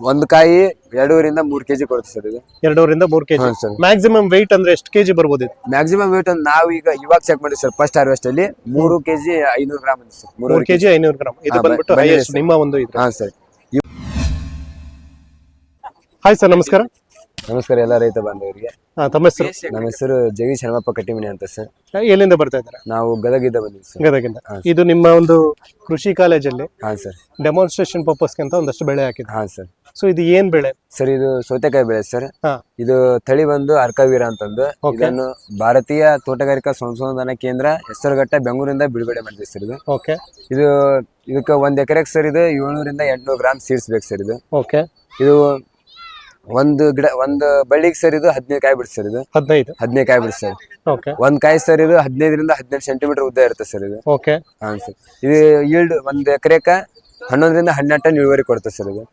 ಒಂದ್ ಕಾಯಿ ಎರಡೂರಿಂದ ಮೂರ್ ಕೆಜಿ ಕೊಡುತ್ತೆ ಸರ್ ಇದು. ಎರಡೂವರಿಂದ ಮೂರ್ ಕೆಜಿ. ಸರ್. ಮ್ಯಾಕ್ಸಿಮಮ್ ವೈಟ್ ಅಂದ್ರೆ ಎಷ್ಟು ಕೆಜಿ ಬರ್ಬೋದು ಮ್ಯಾಕ್ಸಿಮಮ್ ಮ್ಯಾಕ್ಸಿಮಮ್ ಅಂದ್ರೆ ನಾವು ಈಗ ಇವಾಗ ಚೆಕ್ ಮಾಡಿ ಸರ್ ಫಸ್ಟ್ ಹಾರ್ವೆಸ್ಟ್ ಅಲ್ಲಿ ಮೂರು ಕೆಜಿ ಐನೂರು ಗ್ರಾಮ್ ಇದೆ ಸರ್ ಮೂರ್ ಮೂರು ಕೆಜಿ ಐನೂರು ಗ್ರಾಮ್. ಇದು ಹಾ, ಬಂದ್ಬಿಟ್ಟು ಬಂದಿದೆ highest sir. ನಿಮ್ಮ ಒಂದು ಇದು ಹಾ ಸರ್. ಹಾಯ್ ಸರ್ ನಮಸ್ಕಾರ. ನಮಸ್ಕಾರ ಎಲ್ಲ ರೈತ ಬಾಂಧವರಿಗೆ. ಹಾ, ತಮ್ಮ ಹೆಸರು? ನಮ್ಮ ಹೆಸರು ಜಗೀಶ್ ಹನುಮಪ್ಪ ಕಟ್ಟಿಮನಿ ಅಂತ ಸರ್. ಎಲ್ಲಿಂದ ಬರ್ತಾ ಇದ್ದಾರೆ? ನಾವು ಗದಗಿಂದ ಬಂದಿವಿ ಸರ್. ಗದಗಿಂದ. ಇದು ನಿಮ್ಮ ಒಂದು ಕೃಷಿ ಕಾಲೇಜಲ್ಲಿ ಹಾ ಸರ್. ಡೆಮಾನ್ಸ್ಟ್ರೇಷನ್ ಪರ್ಪಸ್ಗೆ ಅಂತ ಒಂದಷ್ಟು ಬೆಳೆ ಹಾಕಿದ್ರು. ಹಾ ಸರ್. ಸೊ ಇದು ಏನ್ ಬೆಳೆ? ಸರ್ ಇದು ಸೌತೆಕಾಯಿ ಬೆಳೆ ಸರ್. ಹಾ. ಇದು ತಳಿ ಬಂದು ಅರ್ಕವೀರ ಅಂತಂದು. ಇದನ್ನು ಭಾರತೀಯ ತೋಟಗಾರಿಕಾ ಸಂಶೋಧನಾ ಕೇಂದ್ರ ಹೆಸರುಘಟ್ಟ ಬೆಂಗಳೂರಿಂದ ಬಿಡುಗಡೆ ಮಾಡಿದೆ ಸರ್ ಇದು. ಓಕೆ ಇದು ಇದಕ್ಕೆ ಒಂದ್ ಎಕರೆಗೆ ಸರ್ ಇದು ಏಳ್ನೂರಿಂದ ಎಂಟ್ನೂರು ಗ್ರಾಮ್ ಸೀಡ್ಸ್ ಬೇಕು ಸರ್ ಇದು. ಓಕೆ ಇದು ಒಂದು ಗಿಡ ಒಂದು ಬಳ್ಳಿಗೆ ಸರಿದು ಹದಿನೈದು ಕಾಯಿ ಬಿಡ್ತು ಸರ್ ಇದು. ಹದಿನೈದು? ಹದಿನೈದು ಕಾಯಿ ಬಿಡ್ತು ಸರ್. ಓಕೆ. ಒಂದ್ ಕಾಯಿ ಸರ್ ಇದು ಹದಿನೈದರಿಂದ ಹದಿನೈದು ಸೆಂಟಿಮೀಟರ್ ಉದ್ದ ಇರುತ್ತೆ ಸರ್ ಇದು. ಓಕೆ. ಹಾ ಸರ್. ಇದು ಈಲ್ಡ್ ಒಂದ್ ಎಕರೆಕ ಹನ್ನೊಂದರಿಂದ ಹನ್ನೆರಡು ಟನ್ ಇಳುವರಿ ಕೊಡುತ್ತೆ ಸರ್ ಇದು.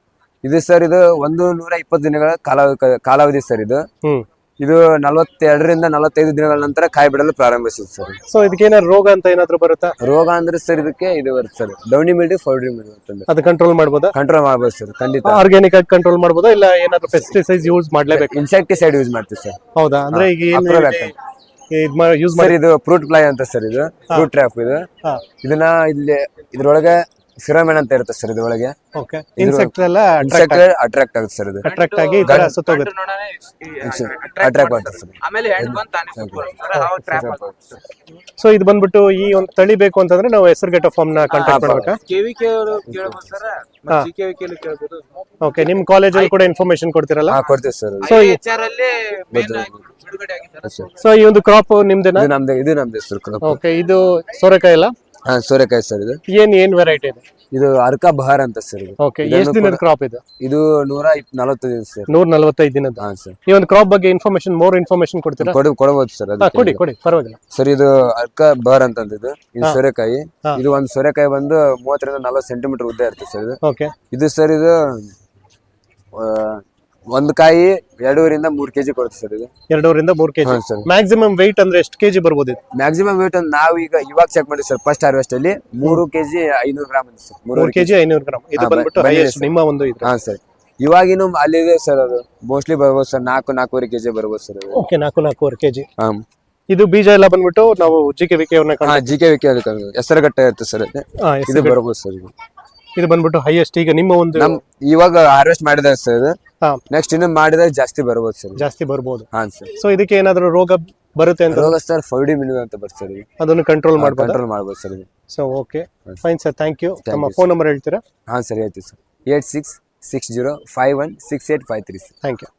ಇದು ಸರ್ ಇದು ಒಂದು ನೂರ ಇಪ್ಪತ್ತು ದಿನಗಳ ಕಾಲ ಕಾಲಾವಧಿ ಸರ್ ಇದು. ಹ್ಮ್. ಇದು ನಲವತ್ತೆರಡರಿಂದ ನಲವತ್ತೈದು ದಿನಗಳ ನಂತರ ಕಾಯಿ ಬಿಡಲು ಪ್ರಾರಂಭಿಸುತ್ತೆ ಸರ್. ಸೊ ಇದಕ್ಕೆ ಏನಾದ್ರು ರೋಗ ಅಂತ ಏನಾದ್ರು ಬರುತ್ತಾ? ರೋಗ ಅಂದ್ರೆ ಸರ್ ಇದಕ್ಕೆ ಇದು ಬರುತ್ತೆ sir. Downy mildew powdery mildew ಅದು ಕಂಟ್ರೋಲ್ ಮಾಡ್ಬೋದಾ? ಕಂಟ್ರೋಲ್ ಮಾಡಬಹುದು ಸರ್ ಖಂಡಿತ. ಆರ್ಗ್ಯಾನಿಕ್ ಆಗಿ ಕಂಟ್ರೋಲ್ ಮಾಡ್ಬೋದಾ? ಇಲ್ಲ ಏನಾದ್ರು ಪೆಸ್ಟಿಸೈಡ್ಸ್ ಯೂಸ್ ಮಾಡ್ಲೇಬೇಕು? ಇನ್ಸೆಕ್ಟಿಸೈಡ್ ಯೂಸ್ ಮಾಡ್ತೀವಿ ಸರ್. ಹೌದಾ? ಅಂದ್ರೆ ಈಗ ಯೂಸ್ ಮಾಡಿ ಇದು ಫ್ರೂಟ್ ಫ್ಲೈ ಅಂತ ಸರ್ ಇದು. ಫ್ರೂಟ್ ಟ್ರ್ಯಾಪ್ ಇದು. ಇದನ್ನ ಇಲ್ಲಿ ಇದ್ರೊಳಗೆ ಫಿರೋಮೆನ್ ಅಂತ ಇರುತ್ತೆ ಸರ್ ಇದೊಳಗೆ ಓಕೆ ಇನ್ಸೆಕ್ಟ್ ಎಲ್ಲ ಇನ್ಸೆಕ್ಟ್ ಅಟ್ರಾಕ್ಟ್ ಆಗುತ್ತೆ ಸರ್ ಇದು. ಅಟ್ರಾಕ್ಟ್ ಆಗಿ ಈ ತರ ಸುತ್ತೋಗುತ್ತೆ ಅಟ್ರಾಕ್ಟ್ ಸರ್ ಆಮೇಲೆ ಹೆಡ್ ಬಂದ್ ತಾನೇ ಸೊ ಇದು ಬಂದ್ಬಿಟ್ಟು ಈ ಒಂದು ತಳಿ ಬೇಕು ಅಂತಂದ್ರೆ ನಾವು ಹೆಸರುಗೆಟ್ಟ ಫಾರ್ಮ್ನ ಕಾಂಟ್ಯಾಕ್ಟ್ ಮಾಡಬೇಕಾ? ಕೆವಿಕೆ ಕೇಳಬಹುದು sir. ಮತ್ತೆ. ಓಕೆ ನಿಮ್ಮ ಕಾಲೇಜಲ್ಲಿ ಕೂಡ ಇನ್ಫಾರ್ಮೇಶನ್ ಕೊಡ್ತೀರಲ್ಲ? ಹಾ ಕೊಡ್ತೀವಿ ಸರ್ ಸೊ ಎಚ್ಆರ್ ಅಲ್ಲಿ ಬಿಡುಗಡೆ. ಸೊ ಈ ಒಂದು ಕ್ರಾಪ್ ನಿಮ್ದೇನಾ? ಇದು ನಮ್ದು ಇದು ನಮ್ದು ಹೆಸರು ಕ್ರಾಪ್ ಓಕೆ ಇದು ಸೋರೆಕಾಯಿ ಅಲ್ಲ? ಹಾ ಸೋರೆಕಾಯಿ ಸರ್ ಇದು. ಏನ್ ಏನ್ ವೆರೈಟಿ ಇದೆ? ಇದು ಅರ್ಕ ಬಹಾರ್ ಅಂತ ಸರ್ ಇದು. ಓಕೆ ಎಷ್ಟು ದಿನದ ಕ್ರಾಪ್ ಇದು? ಇದು ನೂರ ಇಪ್ ನಲವತ್ತೈದು ಸರ್ ನೂರ ನಲವತ್ತೈದು ದಿನದ ಹಾ ಸರ್ ಈ ಒಂದು ಕ್ರಾಪ್ ಬಗ್ಗೆ ಇನ್ಫಾರ್ಮೇಶನ್ ಮೋರ್ ಇನ್ಫಾರ್ಮೇಶನ್ ಕೊಡ್ತೀರಾ? ಕೊಡ ಕೊಡಬಹುದು ಸರ್ ಹಾ, ಅದಕ್ಕೆ ಕೊಡಿ ಕೊಡಿ ಪರವಾಗಿಲ್ಲ. ಸರ್ ಇದು ಅರ್ಕ ಬಹಾರ್ ಅಂತ ಇದು. ಇದು ಸೂರ್ಯಕಾಯಿ ಹಾ. ಇದು ಒಂದು ಸೋರೆಕಾಯಿ ಬಂದು ಮೂವತ್ತರಿಂದ ನಲವತ್ತು ಸೆಂಟಿಮೀಟರ್ ಉದ್ದ ಇರ್ತದೆ ಸರ್ ಇದು. ಓಕೆ ಇದು ಸರ್ ಇದು ಆ, ಒಂದ್ ಕಾಯಿ ಎರಡೂರಿಂದ ಮೂರ್ ಕೆಜಿ ಕೊಡುತ್ತೆ ಸರ್ ಇದು. ಎರಡೂವರಿಂದ ಮೂರ್ ಕೆಜಿ. ಸರ್. ಮ್ಯಾಕ್ಸಿಮಮ್ weight ಅಂದ್ರೆ ಎಷ್ಟು ಕೆಜಿ ಬರ್ಬೋದು ಮ್ಯಾಕ್ಸಿಮಮ್ ಮ್ಯಾಕ್ಸಿಮಮ್ ಅಂದ್ರೆ ನಾವು ಈಗ ಇವಾಗ ಚೆಕ್ ಮಾಡಿ ಸರ್ ಫಸ್ಟ್ ಹಾರ್ವೆಸ್ಟ್ ಅಲ್ಲಿ ಮೂರು ಕೆಜಿ ಐನೂರು ಗ್ರಾಮ್ ಇದೆ ಸರ್. ಮೂರ್ ಮೂರು ಕೆಜಿ ಐನೂರು ಗ್ರಾಮ್. ಇದು ಹಾ, ಬಂದ್ಬಿಟ್ಟು ಬಂದಿದೆ highest ನಿಮ್ಮ ಒಂದು ಇದು ಹಾ ಸರ್. ಇವಾಗಿನ ಅಲ್ಲಿದೆ ಸರ್ ಅದು. ಮೋಸ್ಟ್ಲಿ ಬರ್ಬೋದು ಸರ್ ನಾಲ್ಕು ನಾಲ್ಕೂವರೆ ಕೆಜಿ ಬರ್ಬೋದು ಸರ್ ಓಕೆ ನಾಲ್ಕು ನಾಲ್ಕೂವರೆ ಕೆಜಿ. ಹಾ. ಇದು ಬೀಜ ಎಲ್ಲ ಬಂದ್ಬಿಟ್ಟು ನಾವು ಜಿ ಕೆ ವಿ ಕೆ ಅವ್ರನ್ನ ಹಾ ಜಿ ಕೆ ವಿಕೆ ಹೆಸರುಗಟ್ಟ ಇರುತ್ತೆ ಸರ್ ಇದು ಬರ್ಬೋದು ಸರ್ ಇದು. ಇದು ಬಂದ್ಬಿಟ್ಟು ಹೈಯೆಸ್ಟ್ ಈಗ ನಿಮ್ಮ ಒಂದು ನಮ್ ಇವಾಗ ಹಾರ್ವೆಸ್ಟ್ ಮಾಡಿದ ಸರ್ ಹಾ. ನೆಕ್ಸ್ಟ್ ಇನ್ನು ಮಾಡಿದ್ರೆ ಜಾಸ್ತಿ ಬರ್ಬೋದು ಸರ್. ಜಾಸ್ತಿ ಬರ್ಬೋದು. ಹಾ ಸರ್. ಸೊ ಇದಕ್ಕೆ ಏನಾದ್ರು ರೋಗ ಬರುತ್ತೆ ಅಂತ ರೋಗ ಸರ್ ಡಿ ಮಿನು ಅಂತ ಬರ್ತದೆ ಅದನ್ನು ಕಂಟ್ರೋಲ್ ಮಾಡ್ಬೋದು? ಕಂಟ್ರೋಲ್ ಮಾಡ್ಬೋದು sir so okay fine sir. Thank you ನಮ್ಮ you, ಫೋನ್ ನಂಬರ್ ಹೇಳ್ತೀರಾ? ಹಾ ಸರಿ ಆಯ್ತು sir. Eight six six zero five one six eight five three sir thank you